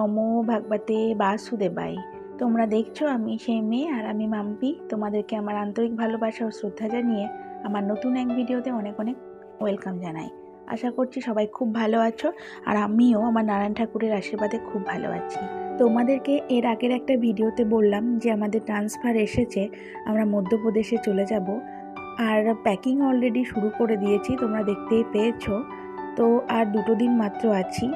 নমো ভাগবতে বাসুদেবাই তোমরা দেখছ আমি সেই মেয়ে আর আমি মাম্পি। তোমাদেরকে আমার আন্তরিক ভালোবাসা ও শ্রদ্ধা জানিয়ে আমার নতুন এক ভিডিওতে অনেক অনেক ওয়েলকাম জানাই। আশা করছি সবাই খুব ভালো আছো আর আমিও আমার নারায়ণ ঠাকুরের আশীর্বাদে খুব ভালো আছি। তোমাদেরকে এর আগের একটা ভিডিওতে বললাম যে আমাদের ট্রান্সফার এসেছে, আমরা মধ্যপ্রদেশে চলে যাব। আর প্যাকিং অলরেডি শুরু করে দিয়েছি, তোমরা দেখতেই পেয়েছ। তো আর দুটো দিন মাত্র আছি।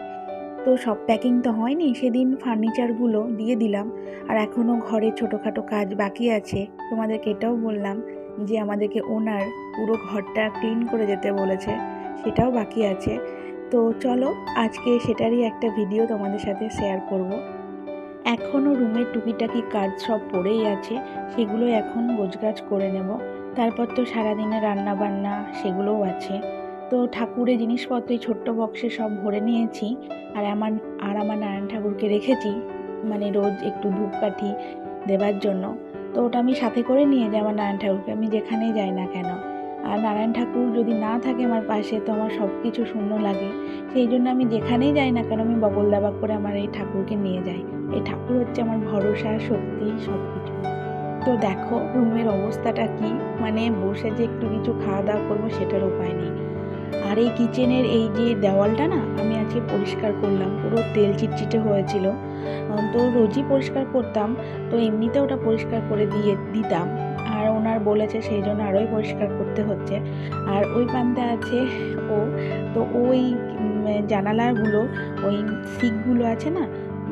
তো সব প্যাকিং তো হয়নি, সেদিন ফার্নিচারগুলো দিয়ে দিলাম। আর এখনও ঘরে ছোটোখাটো কাজ বাকি আছে। তোমাদেরকে এটাও বললাম যে আমাদেরকে ওনার পুরো ঘরটা ক্লিন করে যেতে বলেছে, সেটাও বাকি আছে। তো চলো, আজকে সেটারই একটা ভিডিও তোমাদের সাথে শেয়ার করব। এখনও রুমের টুকিটাকি কাজ সব পড়েই আছে, সেগুলো এখন গোছগাছ করে নেব। তারপর তো সারাদিনে রান্না বান্না সেগুলোও আছে। ঠাকুরের জিনিসপত্র এই ছোট্ট বক্সে সব ভরে নিয়েছি। আর আমার আর আমার নারায়ণ ঠাকুরকে রেখেছি। মানে রোজ একটু ধূপকাঠি দেবার জন্য। তো ওটা আমি সাথে করে নিয়ে যাই আমার নারায়ণ ঠাকুরকে। আমি যেখানেই যাই না কেন। আর নারায়ণ ঠাকুর যদি না থাকে আমার পাশে, তো আমার সব কিছু শূন্য লাগে। সেই জন্য আমি যেখানেই যাই না কেন, আমি বগল দাবা করে আমার এই ঠাকুরকে নিয়ে যাই। এই ঠাকুর হচ্ছে আমার ভরসা, শক্তি সব কিছু তো দেখো, রুমের অবস্থাটা কি? মানে বসে যে একটু কিছু খাওয়া দাওয়া করব, সেটার উপায় নেই। আর এই কিচেনের এই যে দেওয়ালটা না, আমি আজকে পরিষ্কার করলাম। পুরো তেল চিটচিটে হয়েছিল। তো রোজই পরিষ্কার করতাম, তো এমনিতে ওটা পরিষ্কার করে দিয়ে দিতাম। আর ওনার বলেছে সেই জন্য আরোই পরিষ্কার করতে হচ্ছে। আর ওই প্রান্তে আছে ও, তো ওই জানালাগুলো, ওই সিকগুলো আছে না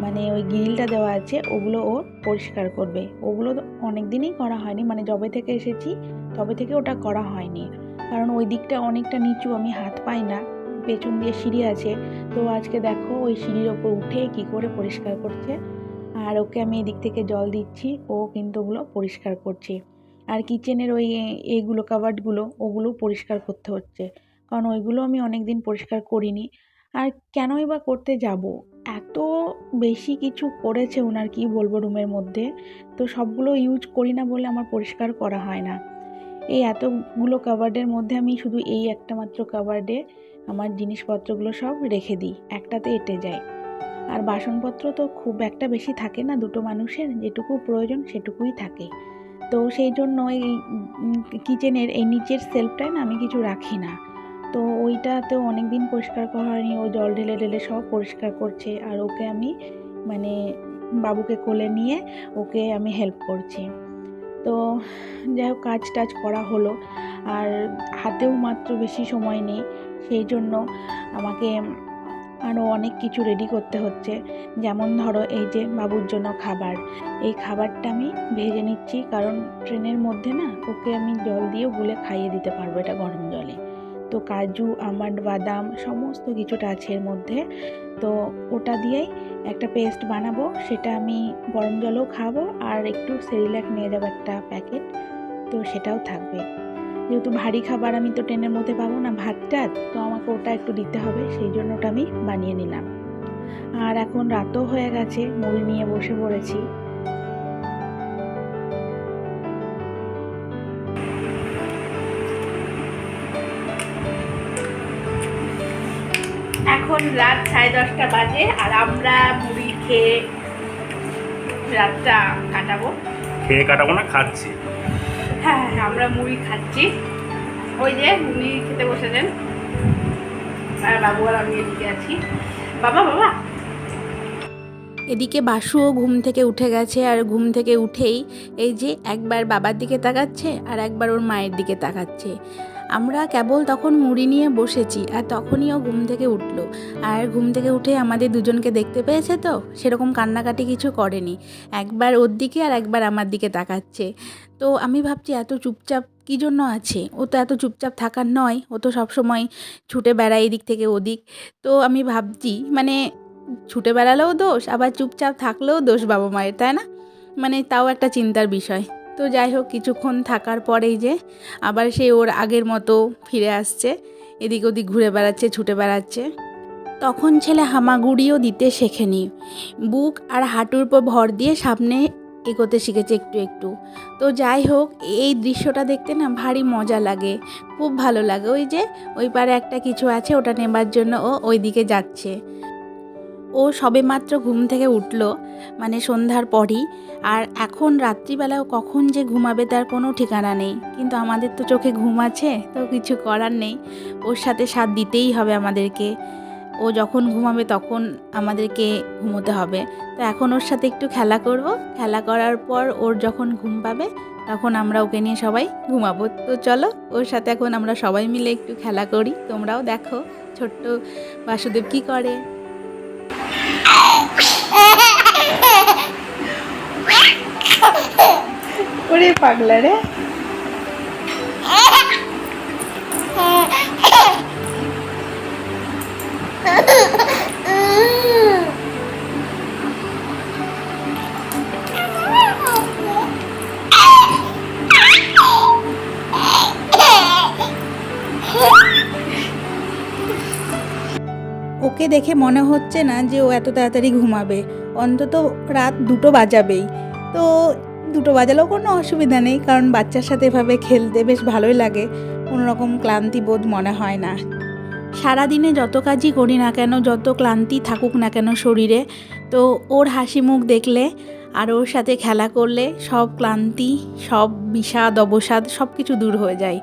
মানে ওই গ্রিলটা দেওয়া আছে, ওগুলো ও পরিষ্কার করবে। ওগুলো অনেক দিনই করা হয়নি মানে যবে থেকে এসেছি, তবে থেকে ওটা করা হয়নি। কারণ ওই দিকটা অনেকটা নিচু, আমি হাত পাই না, পেছন দিয়ে সিঁড়ি আছে। তো আজকে দেখো ওই সিঁড়ির ওপর উঠে কি করে পরিষ্কার করছে। আর ওকে আমি এদিক থেকে জল দিচ্ছি, ও কিন্তু ওগুলো পরিষ্কার করছে। আর কিচেনের ওই এইগুলো কাবার্ডগুলো ওগুলো পরিষ্কার করতে হচ্ছে। কারণ ওইগুলো আমি অনেক দিন পরিষ্কার করিনি। আর কেনই বা করতে যাব? এত বেশি কিছু করেছে ওনার কি বলব রুমের মধ্যে? তো সবগুলো ইউজ করি না বলে আমার পরিষ্কার করা হয় না। এই এতগুলো কাবার্ডের মধ্যে আমি শুধু এই একটা মাত্র কাবার্ডে আমার জিনিসপত্রগুলো সব রেখে দিই, একটাতে এঁটে যায়। আর বাসনপত্র তো খুব একটা বেশি থাকে না, দুটো মানুষের, যেটুকু প্রয়োজন সেটুকুই থাকে। তো সেই জন্য এই কিচেনের এই নিচের সেলফটায় না আমি কিছু রাখি না। তো ওইটাতেও অনেক দিন পরিষ্কার করা হয়নি, ও জল ঢেলে ঢেলে সব পরিষ্কার করছে আর ওকে আমি মানে বাবুকে কোলে নিয়ে ওকে আমি হেল্প করছি। তো যাই হোক, কাজ টাজ করা হলো আর হাতেও মাত্র বেশি সময় নেই, সেই জন্য আমাকে আরও অনেক কিছু রেডি করতে হচ্ছে। যেমন ধরো এই যে বাবুর জন্য খাবার, এই খাবারটা আমি ভেজে নিচ্ছি কারণ ট্রেনের মধ্যে না ওকে আমি জল দিয়ে গুলে খাইয়ে দিতে পারব এটা গরম জলে। তো কাজু, আমন্ড, বাদাম সমস্ত কিছুটা আছে এর মধ্যে। তো ওটা দিয়েই একটা পেস্ট বানাবো, সেটা আমি গরম জলও খাব আর একটু সেরিল্যাক নিয়ে যাব একটা প্যাকেট, তো সেটাও থাকবে। যেহেতু ভারী খাবার আমি তো ট্রেনের মধ্যে পাবো না ভাতটা, তো আমাকে ওটা একটু দিতে হবে, সেই জন্য ওটা আমি বানিয়ে নিলাম। আর এখন রাতও হয়ে গেছে, মুড়ি নিয়ে বসে পড়েছি। রাত সাড়ে দশটা বাজে আর আমরা মুড়ি খেয়ে রাতটা কাটাবো। খেয়ে কাটাবো না খাচ্ছি। হ্যাঁ হ্যাঁ আমরা মুড়ি খাচ্ছি। ওই যে মুড়ি খেতে বসেছেন। আর বাবু আর আমি এদিকে আছি। বাবা বাবা। এদিকে বাসুও ঘুম থেকে উঠে গেছে আর ঘুম থেকে উঠেই এই যে একবার বাবার দিকে তাকাচ্ছে আর একবার ওর মায়ের দিকে তাকাচ্ছে। আমরা কেবল তখন মুড়ি নিয়ে বসেছি আর তখনই ও ঘুম থেকে উঠল। আর ঘুম থেকে উঠে আমাদের দুজনকে দেখতে পেয়েছে তো? সেরকম কান্নাকাটি কিছু করেনি। একবার ওর দিকে আর একবার আমার দিকে তাকাচ্ছে। তো আমি ভাবছি, এত চুপচাপ কী জন্য আছে? ও তো এত চুপচাপ থাকার নয়। ও তো সবসময় ছুটে বেড়ায় এদিক থেকে ওদিক। তো আমি ভাবছি মানে ছুটে বেড়ালেও দোষ, আবার চুপচাপ থাকলেও দোষ বাবা মায়ের, তাই না? মানে তাও একটা চিন্তার বিষয়। তো যাই হোক, কিছুক্ষণ থাকার পরেই যে আবার সে ওর আগের মতো ফিরে আসছে। এদিক ওদিক ঘুরে বেড়াচ্ছে, ছুটে বেড়াচ্ছে। তখন ছেলে হামাগুড়িও দিতে শেখেনি। বুক আর হাঁটুর উপর ভর দিয়ে সামনে এগোতে শিখেছে একটু একটু। তো যাই হোক, এই দৃশ্যটা দেখতে না ভারী মজা লাগে, খুব ভালো লাগে। ওই যে ওই পারে একটা কিছু আছে, ওটা নেবার জন্য ও ওই দিকে যাচ্ছে। ও সবেমাত্র ঘুম থেকে উঠল মানে সন্ধ্যার পরই। আর এখন রাত্রিবেলাও কখন যে ঘুমাবে তার কোনো ঠিকানা নেই। কিন্তু আমাদের তো চোখে ঘুম আছে, তো কিছু করার নেই। ওর সাথে সাথ দিতেই হবে আমাদেরকে। ও যখন ঘুমাবে তখন আমাদেরকে ঘুমোতে হবে। তো এখন ওর সাথে একটু খেলা করব। খেলা করার পর ওর যখন ঘুম পাবে, তখন আমরা ওকে নিয়ে সবাই ঘুমাবো। তো চলো, ওর সাথে এখন আমরা সবাই মিলে একটু খেলা করি। তোমরাও দেখো, ছোট্ট বাসুদেব কি করে। ওরে পাগলা রে। ওকে দেখে মনে হচ্ছে না যে ও এত তাড়াতাড়ি ঘুমাবে। অন্তত রাত দুটো বাজাবেই। তো দুটো বাজালেও কোনো অসুবিধা নেই, কারণ বাচ্চার সাথে এভাবে খেলতে বেশ ভালোই লাগে। কোনো রকম ক্লান্তি বোধ মনে হয় না। সারাদিনে যত কাজই করি না কেন, যত ক্লান্তি থাকুক না কেন শরীরে, তো ওর হাসি মুখ দেখলে আর ওর সাথে খেলা করলে সব ক্লান্তি, সব বিষাদ, অবসাদ সব কিছু দূর হয়ে যায়।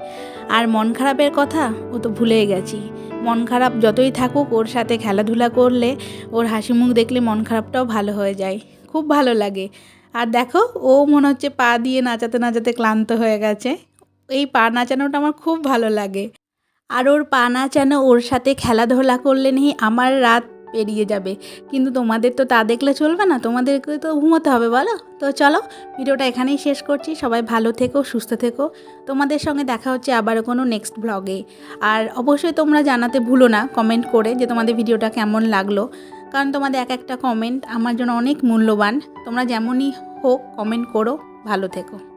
আর মন খারাপের কথা, ও তো ভুলেই গেছি। মন খারাপ যতই থাকুক, ওর সাথে খেলাধুলা করলে, ওর হাসি মুখ দেখলে মন খারাপটাও ভালো হয়ে যায়। খুব ভালো লাগে। আর দেখো, ও মনে হচ্ছে পা দিয়ে নাচাতে নাচাতে ক্লান্ত হয়ে গেছে। এই পা নাচানোটা আমার খুব ভালো লাগে। আর ওর পা নাচানো, ওর সাথে খেলাধুলা করলে নেই, আমার রাত পেরিয়ে যাবে। কিন্তু তোমাদের তো তা দেখলে চলবে না, তোমাদেরকে তো ঘুমোতে হবে, বলো? তো চলো, ভিডিওটা এখানেই শেষ করছি। সবাই ভালো থেকো, সুস্থ থেকো। তোমাদের সঙ্গে দেখা হচ্ছে আবারও কোনো নেক্সট ব্লগে আর অবশ্যই তোমরা জানাতে ভুলো না কমেন্ট করে যে তোমাদের ভিডিওটা কেমন লাগল। কারণ তোমাদের এক একটা কমেন্ট আমার জন্য অনেক মূল্যবান। তোমরা যেমনই হোক কমেন্ট করো, ভালো থেকো।